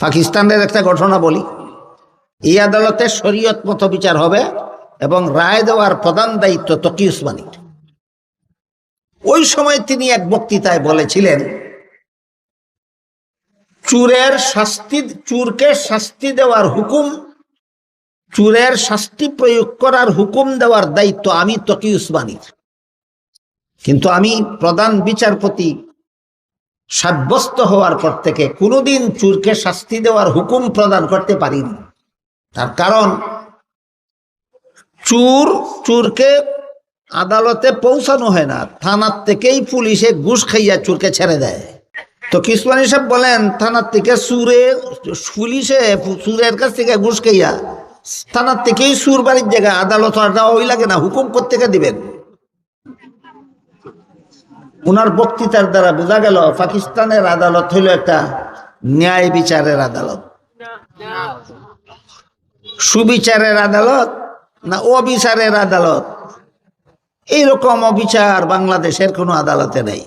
পাকিস্তানের একটা ঘটনা বলি। এই আদালতে শরীয়ত মতো বিচার হবে এবং রায় দেওয়ার প্রধান দায়িত্ব তকি উসমানীর। ওই সময় তিনি এক বক্তৃতায় বলেছিলেন, চুরের শাস্তি, চুরকে শাস্তি দেওয়ার হুকুম, চুরের শাস্তি প্রয়োগ করার হুকুম দেওয়ার দায়িত্ব আমি তকি উসমানীর। কিন্তু আমি প্রধান বিচারপতি সাব্যস্ত হওয়ার পর থেকে কোনোদিন চুরকে শাস্তি দেওয়ার হুকুম প্রদান করতে পারিনি। তার কারণ, চুর চুরকে আদালতে পৌঁছানো হয় না। থানার থেকেই পুলিশে ঘুষ খাইয়া চুরকে ছেড়ে দেয়। তো কিসমানি সাহেব বলেন, থানার থেকে সুরে পুলিশে সুরের কাছ থেকে ঘুষ খাইয়া, থানার থেকেই সুর বাড়ির জায়গা আদালত ওই লাগে না, হুকুম করতে দিবেন। ওনার বক্তৃতার দ্বারা বোঝা গেল, পাকিস্তানের আদালত হইল একটা ন্যায় বিচারের আদালত। সুবিচারের আদালত না অবিচারের আদালত? এইরকম অবিচার বাংলাদেশের কোনো আদালতে নেই।